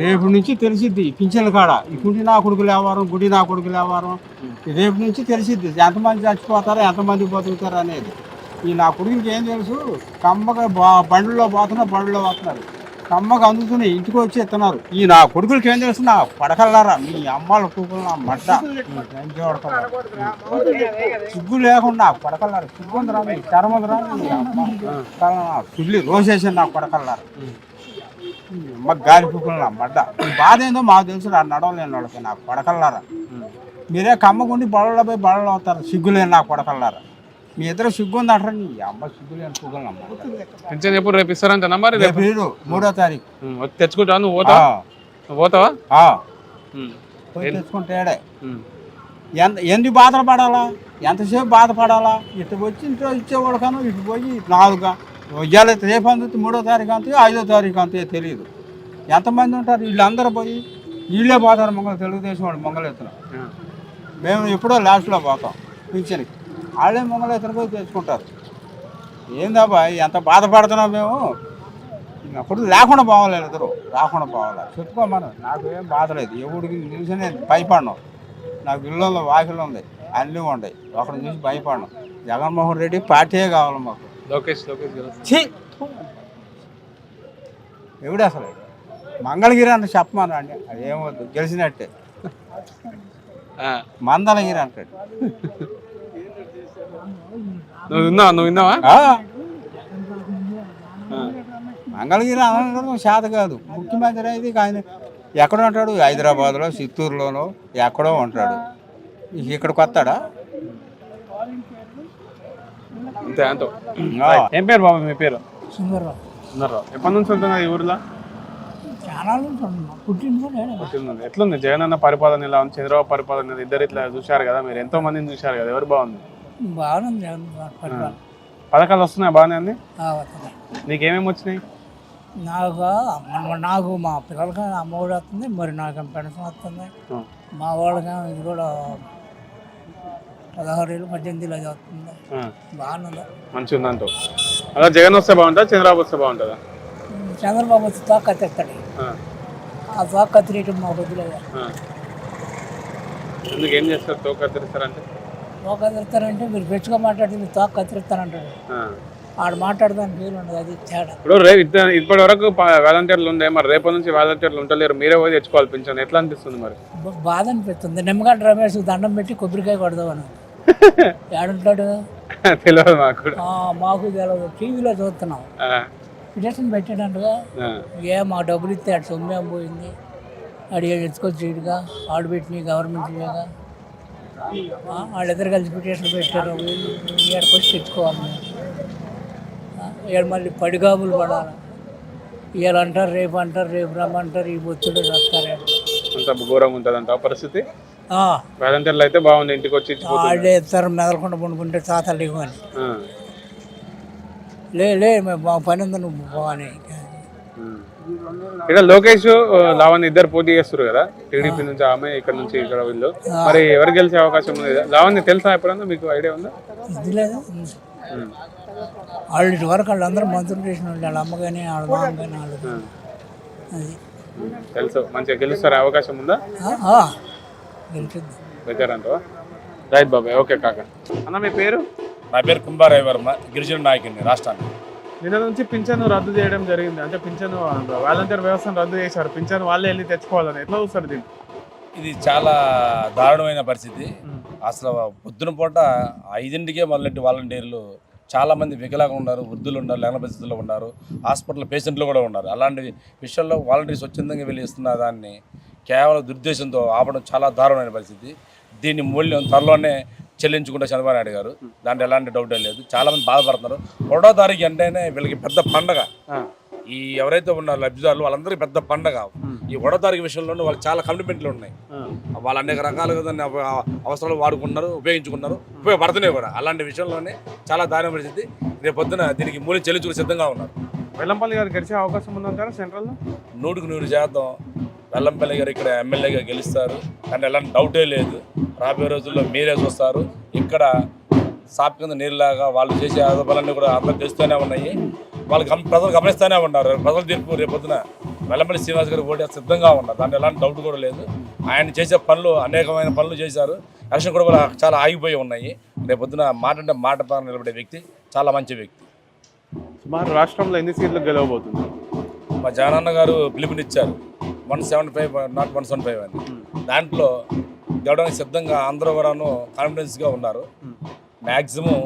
రేపు నుంచి తెలిసిద్ది పింఛన్ల కాడ. ఈ కుంటి నా కొడుకులు వ్యవహారం గుడి నా కొడుకులు వ్యవహారం ఈ రేపు నుంచి తెలిసిద్ది ఎంతమంది చచ్చిపోతారో ఎంతమంది బతుకుతారు అనేది. ఈ నా కొడుకులకి ఏం తెలుసు? కమ్మగా బా బండ్లో పోతున్నా బండ్లో పోతున్నారు. కమ్మగా అందుతున్నాయి ఇంటికి వచ్చి ఎత్తున్నారు. ఈ నా కొడుకులకి ఏం తెలుసు? నా పడకల్లారా? మీ అమ్మాళ్ళ కూకులు నా మడ్డ. సిగ్గు లేకుండా పడకల్లారు? సిగ్గు ఉందిరా మీ? చర్మదురా మీ? అమ్మ. సుల్లి రోసేసాను నా పడకల్లారు? అమ్మ గాలి పూకులు నా మడ్డ. ఈ బాధ ఏందో మాకు తెలుసు నడవలేని వాళ్ళకి నాకు పడకల్లారా మీరే కమ్మకుండి బడలో పోయి బడలో అవుతారు సిగ్గులేని నాకు పడకల్లారా మీ ఇద్దరు సిగ్గు ఉంది అంటారు? నీ అమ్మ సిగ్గులేని పూకులు నా మడ్డ. పింఛన్ ఎప్పుడు రేపు ఇస్తారంట మరి రేపు మూడో తారీఖు. తెచ్చుకుంటావా? నువ్వు ఆ, పోతావా? తెచ్చుకుంటాడే ఎంత ఎన్ని బాధలు పడాలా? ఎంతసేపు బాధపడాలా? ఇటు వచ్చి ఇంట్లో ఇచ్చేవాడు కాను ఇటు పోయి నాలుగు ఇవాళ రేపు అందుతుంది? మూడో తారీఖు అంతే ఐదో తారీఖు అంతే తెలియదు. ఎంతమంది ఉంటారు? వీళ్ళందరూ పోయి వీళ్ళే పోతారు మంగళ తెలుగుదేశం వాళ్ళు మంగళెత్తున ఆ, మేము ఎప్పుడో లాస్ట్లో పోతాం పింఛన్కి. వాళ్ళే మంగళెత్తున పోయి తెచ్చుకుంటారు. ఏందబ్బా ఎంత బాధపడుతున్నాం మేము? అప్పుడు లేకుండా పోవాలి ఇద్దరు రాకుండా పోవాలి. చెప్పుకోమను నాకు ఏం బాధ లేదు. ఎవడికి నేను భయపడను. నాకు ఇళ్ళలో వాకిలు ఉంది అన్నీ ఉంటాయి ఒకటి చూసి భయపడను. జగన్మోహన్ రెడ్డి పార్టీయే కావాలి మాకు. లోకేష్ లోకేష్ గారు ఛీ! ఎవడు అసలు? మంగళగిరి అంటే చెప్పమను అండి అది గెలిచినట్టే. మందలగిరి అంటాడు. నువ్వు విన్నావా నువ్వు విన్నావా? మంగళగిరి అనడం శాత కాదు. ముఖ్యమంత్రి అయితే ఆయన ఎక్కడ ఉంటాడు హైదరాబాద్లో చిత్తూరులోనో ఎక్కడో ఉంటాడు. ఇక్కడికి వస్తాడా? అంతే. ఏం పేరు బాబు మీ పేరు? సుందరరావు. ఎప్పటి నుంచి ఉంటున్నారు ఈ ఊర్లో? చాలా నుంచి పుట్టింది. ఎట్లుంది? జగన్ అన్న పరిపాలన ఇలా ఉంది? చంద్రబాబు పరిపాలన ఇద్దరు ఇట్లా చూశారు కదా మీరు. ఎంతో మందిని చూశారు కదా. ఎవరు బాగుంది? జగన్ పరిపాలన. పథకాలు వస్తున్నాయి? బాగానే వస్తున్నాయి. నీకేమేమి వచ్చినాయి? నాకు నాకు మా పిల్లలకి అమ్మఒడి వస్తుంది మరి నాకు పెన్షన్ వస్తుంది. మా వాళ్ళకి ఇది కూడా పదహారు ఏళ్ళు పద్దెనిమిది బాగానే ఉంది. మంచిగా ఉందంటూ అలా జగన్ వస్తే బాగుంటుందా? చంద్రబాబు వస్తే బాగుంటుందా? చంద్రబాబు వచ్చి తోక కత్తిస్తాడు ఆ, తోక కత్తిరేయటం మా వద్దులేదు ఆ. ఎందుకు ఏం చేస్తారు? తోక కత్తిరిస్తారంటే? తోక కత్తిరిస్తారంటే మీరు పెంచుగా మాట్లాడితే మీరు తోక కత్తిరిస్తానంటాడు ఆ. ఆడు మాట్లాడదానికి పేరు ఉండదు అది తేడా. ఇప్పుడు రే ఇద్ద- ఇప్పటి వరకు వాలంటీర్లు ఉండే మరి రేపటి నుంచి వాలంటీర్లు ఉంటలేరు మీరే పోయి తెచ్చుకోవాలి పింఛన్. ఎట్లా అనిపిస్తుంది మరి? బాధ అనిపిస్తుంది. నిమ్మగడ్డ రమేష్ దండం పెట్టి కొబ్బరికాయ కొడదామని. ఏడుంటాడు? తెలియదు మాకు. మాకు తెలియదు టీవీలో చూస్తున్నాం. పిటిషన్ పెట్టాడంటగా ఏ మా డబ్బులు ఇస్తే ఆడు సొమ్మేం పోయింది. ఆడు ఎత్తుకొచ్చి ఇటుగా ఆడు పెట్టిన గవర్నమెంట్ ఇవ్వగా వాళ్ళిద్దరు కలిసి పిటిషన్ పెట్టారు. ఏడకొచ్చి తెచ్చుకోవాలి ఈడ మళ్ళీ పడిగాబులు పడాలి. ఇవాళ అంటారు రేపు అంటారు రేపు రమ్మంటారు ఈ బొత్తుడు వస్తారు అంత ఘోరంగా ఉంటుంది పరిస్థితి? వాలంటీర్లు అయితే బాగుంది ఇంటికి వచ్చి ఆడే ఇస్తారు మెదలకుండా పండుకుంటే తాతలు ఇవ్వని లే లే మేము మా పని ఉంది నువ్వు పోవని. ఇక్కడ లోకేష్ లావణ్య ఇద్దరు పోటీ చేస్తారు కదా టీడీపీ నుంచి ఆమె ఇక్కడ నుంచి ఇక్కడ వీళ్ళు. మరి ఎవరు గెలిచే అవకాశం ఉంది? లావణ్య తెలుసా ఎప్పుడన్నా? మీకు ఐడియా ఉందా? ఇది లేదు. వాళ్ళు ఇటు వరకు వాళ్ళందరూ మంత్రులు చేసిన వాళ్ళు వాళ్ళ అమ్మ కానీ వాళ్ళ మామ కానీ వాళ్ళు. అది. తెలుసు. మంచిగా గెలుస్తారా? అవకాశం ఉందా? బెటర్ అంటవా రైట్ బాబాయ్ ఓకే కాక. అన్న మీ పేరు? నా పేరు కుంభారాయ వర్మ గిరిజన నాయకుడిని రాష్ట్రానికి నిన్న నుంచి పింఛన్ రద్దు చేయడం జరిగింది. అంటే పింఛన్ వాలంటీర్ వ్యవస్థను రద్దు చేశారు. పింఛన్ వాళ్ళే వెళ్ళి తెచ్చుకోవాలని ఎట్లా చూస్తారు దీన్ని? ఇది చాలా దారుణమైన పరిస్థితి. అసలు పొద్దున పూట ఐదింటికే మొదలెట్టి వాలంటీర్లు చాలా మంది వికలాంగులు ఉన్నారు వృద్ధులు ఉన్నారు లేని పరిస్థితుల్లో ఉన్నారు. హాస్పిటల్ పేషెంట్లు కూడా ఉన్నారు. అలాంటి విషయాల్లో వాలంటీర్ స్వచ్ఛందంగా వెళ్ళి ఇస్తున్న దాన్ని కేవలం దుర్దేశంతో ఆపడం చాలా దారుణమైన పరిస్థితి. దీని మూల్యం త్వరలోనే చెల్లించుకుంటే చంద్రబాబు నాయుడు గారు. దాంట్లో ఎలాంటి డౌట్ లేదు. చాలా మంది బాధపడుతున్నారు. ఒకటో తారీఖు అంటేనే వీళ్ళకి పెద్ద పండగ. ఈ ఎవరైతే ఉన్నారో లబ్ధిదారులు వాళ్ళందరికీ పెద్ద పండగ. ఈ ఒకటో తారీఖు విషయంలో వాళ్ళు చాలా కమిట్మెంట్లు ఉన్నాయి. వాళ్ళు అనేక రకాలుగా దాన్ని అవ- అవసరాలు వాడుకున్నారు ఉపయోగించుకున్నారు ఉపయోగపడుతున్నాయి కూడా. అలాంటి విషయంలోనే చాలా దారుణ పరిస్థితి. రేపు పొద్దున దీనికి మూల్యం చెల్లించుకుని సిద్ధంగా ఉన్నారు. వెల్లంపల్లి గారు గెలిచే అవకాశం ఉందంటారా సెంట్రల్లో? నూటికి నూరు శాతం వెల్లంపల్లి గారు ఇక్కడ ఎమ్మెల్యేగా గెలుస్తారు. కానీ ఎలాంటి డౌటే లేదు. రాబోయే రోజుల్లో మీరే చూస్తారు. ఇక్కడ సాప్ కింద నీరులాగా వాళ్ళు చేసే ఆరోపణలన్నీ కూడా అందరూ తెలుస్తూనే ఉన్నాయి. వాళ్ళు గమ ప్రజలు గమనిస్తూనే ఉన్నారు. ప్రజల తీర్పు రేపొద్దున వెల్లపల్లి శ్రీనివాస్ గారు ఓటే సిద్ధంగా ఉన్నారు. దాంట్లో ఎలాంటి డౌట్ కూడా లేదు. ఆయన చేసే పనులు అనేకమైన పనులు చేశారు. ఎలక్షన్ కూడా చాలా ఆగిపోయి ఉన్నాయి. రేపు పొద్దున మాట అంటే మాట నిలబడే వ్యక్తి చాలా మంచి వ్యక్తి. సుమారు రాష్ట్రంలో ఎన్ని సీట్లు గెలవబోతుంది? మా జగనన్న గారు పిలుపునిచ్చారు. One seventy five not one seventy five అని. దాంట్లో గెలవడానికి సిద్ధంగా అందరూ కూడాను కాన్ఫిడెన్స్గా ఉన్నారు. మ్యాక్సిమం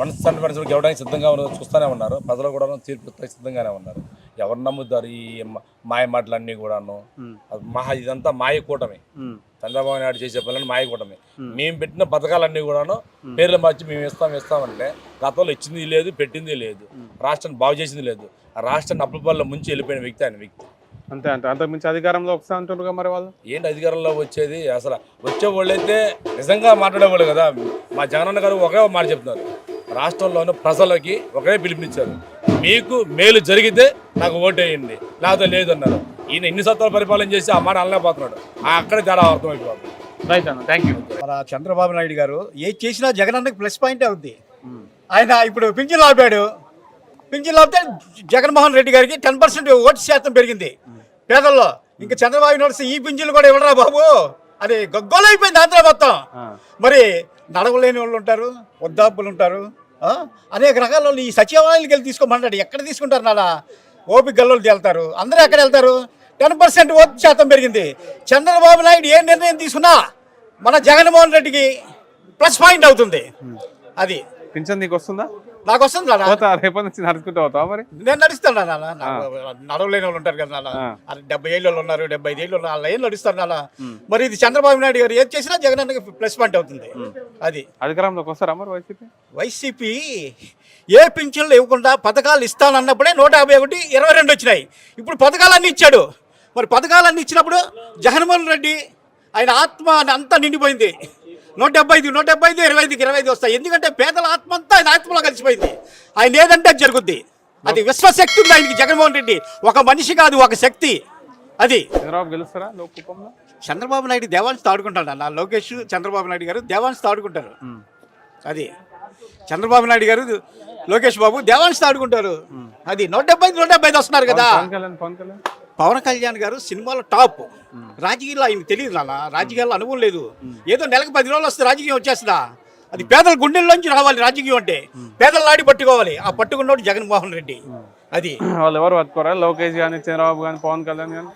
వన్ సెవెంటీ పర్సెంట్ గెలవడానికి సిద్ధంగా ఉన్నారు చూస్తూనే ఉన్నారు. ప్రజలు కూడా తీర్పు సిద్ధంగానే ఉన్నారు. ఎవరు నమ్ముతారు ఈ మాయ మాటలన్నీ కూడాను? అది మహా ఇదంతా మాయ కూటమి. చంద్రబాబు నాయుడు చేసే పనులను మాయ కూటమి. మేము పెట్టిన పథకాలన్నీ కూడాను పేర్లు మార్చి మేము ఇస్తాం ఇస్తామంటే గతంలో ఇచ్చింది లేదు పెట్టింది లేదు. రాష్ట్రాన్ని బాగు చేసింది లేదు. ఆ రాష్ట్రాన్ని అప్పుల ముంచి వెళ్ళిపోయిన వ్యక్తి ఆయన వ్యక్తి. అంతే అంతే అంతకుమించి అధికారంలో ఒకసారి అంటుండ్రుగా మరి వాళ్ళు? ఏంటి అధికారంలో వచ్చేది? అసలు వచ్చే వాళ్ళైతే నిజంగా మాట్లాడేవాళ్ళు కదా. మా జగనన్న గారు ఒకే మాట చెప్తున్నారు. రాష్ట్రంలోని ప్రజలకి ఒకే పిలుపునిచ్చారు. మీకు మేలు జరిగితే నాకు ఓటేయండి. లేకపోతే లేదన్నారు. ఈయన ఎన్ని సత్తాలు పరిపాలన చేసి ఆ మాట అనలేకపోతున్నాడు. ఆ అక్కడే తేడా అర్థమైపోతుంది. రైట్ అన్న థ్యాంక్ యూ మన చంద్రబాబు నాయుడు గారు ఏది చేసినా జగనన్నకి ప్లస్ పాయింటే అవుద్ది ఆయన ఇప్పుడు పింఛన్ ఆపాడు పింఛన్ ఆపితే జగన్మోహన్ రెడ్డి గారికి టెన్ పర్సెంట్ ఓటు శాతం పెరిగింది. పేదల్లో. ఇంకా చంద్రబాబు నాయుడు ఈ పింఛన్లు కూడా ఇవ్వరా బాబు? అది గొగ్గోలైపోయింది ఆంధ్ర మొత్తం. మరి నడవలేని వాళ్ళు ఉంటారు వృద్ధాపులు ఉంటారు? అనేక రకాల వాళ్ళు ఈ సచివాలయాలకు వెళ్ళి తీసుకోమన్నాడు ఎక్కడ తీసుకుంటారు నాలా ఓపిక గల్లోళ్ళు వెళ్తారు. అందరూ ఎక్కడ వెళ్తారు? టెన్ పర్సెంట్ ఓటు శాతం పెరిగింది. చంద్రబాబు నాయుడు ఏ నిర్ణయం తీసుకున్నా మన జగన్మోహన్ రెడ్డికి ప్లస్ పాయింట్ అవుతుంది. అది. పింఛన్ నీకు వస్తుందా? నాకు వస్తుంది రేపటి నుంచి నడుచుకుంటూ మరి? నేను నడుస్తాను నాన్న నడవలేని వాళ్ళు ఉంటారు కదా నాన్న. అది డెబ్బై ఏళ్ళు ఉన్నారు డెబ్బై ఐదు ఏళ్ళు వాళ్ళ ఏం నడుస్తారు నాన్న? మరి ఇది చంద్రబాబు నాయుడు గారు ఏది చేసినా జగన్ అన్నకి ప్లస్ పాయింట్ అవుతుంది. అది. అధికారంలోకి వస్తారా మరి వైసీపీ? వైసీపీ ఏ పింఛన్లు ఇవ్వకుండా పథకాలు ఇస్తానన్నప్పుడే నూట యాభై ఒకటి ఇరవై రెండు వచ్చినాయి. ఇప్పుడు పథకాలన్నీ ఇచ్చాడు. మరి పథకాలన్నీ ఇచ్చినప్పుడు జగన్మోహన్ రెడ్డి ఆయన ఆత్మ అంతా నిండిపోయింది. నూట డెబ్బై ఐదు నూట డెబ్బై ఐదు ఇరవై ఐదుకి ఇరవై ఐదు వస్తాయి. ఎందుకంటే పేదల ఆత్మ అంతా ఆయన ఆత్మలో కలిసిపోయింది. ఆయన ఏదంటే అది జరుగుద్ది. అది విశ్వశక్తి ఉంది ఆయనకి జగన్మోహన్ రెడ్డి. ఒక మనిషి కాదు ఒక శక్తి. అది. చంద్రబాబు గెలుస్తారా లోక్ కుప్పంలో చంద్రబాబు నాయుడు దేవాన్స్ తాడుకుంటాడు అన్న. లోకేష్ చంద్రబాబు నాయుడు గారు దేవాన్స్ తాడుకుంటారు. అది. చంద్రబాబు నాయుడు గారు లోకేష్ బాబు దేవాన్స్ తాడుకుంటారు. అది నూట డెబ్బై ఐదు, నూట డెబ్బై ఐదు వస్తున్నారు కదా పవన్ కళ్యాణ్ గారు సినిమాలో టాప్. రాజకీయాల్లో ఆయన తెలియదు నాన్న. రాజకీయాల్లో అనుభవం లేదు. ఏదో నెలకు పది రోజులు వస్తే రాజకీయం వచ్చేస్తుందా? అది పేదల గుండెల్లోంచి రావాలి రాజకీయం అంటే. పేదల నాడి పట్టుకోవాలి. ఆ పట్టుకున్నోడు జగన్మోహన్ రెడ్డి. అది. వాళ్ళు ఎవరు పట్టుకోరా? లోకేష్ కానీ చంద్రబాబు కానీ పవన్ కళ్యాణ్ కానీ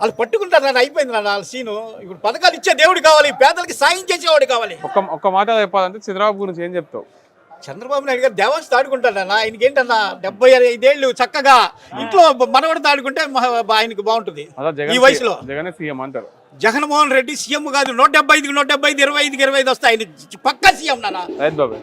వాళ్ళు పట్టుకుంటారు నాన్న. అయిపోయింది నాన్న వాళ్ళ సీను. ఇప్పుడు పథకాలు ఇచ్చే దేవుడు కావాలి. పేదలకి సాయం చేసేవాడు కావాలి. ఒక్క ఒక్క మాట చెప్పాలంటే చంద్రబాబు గురించి ఏం చెప్తావు? చంద్రబాబు నాయుడు గారు దేవాన్స్ తాడుకుంటాడన్న ఆయనకి ఏంటన్నా డెబ్బై ఐదేళ్ళు చక్కగా ఇంట్లో మనవడు తాడుకుంటే ఆయనకి బాగుంటుంది. ఈ వయసులో. జగన్ సీఎం అంటారు. జగన్మోహన్ రెడ్డి సీఎం కాదు. నూట డెబ్బై ఐదుకి నూట డెబ్బై ఐదు ఇరవై ఐదుకి ఇరవై ఐదు వస్తాయి. ఆయన పక్కా సీఎం రైట్ బాబాయ్.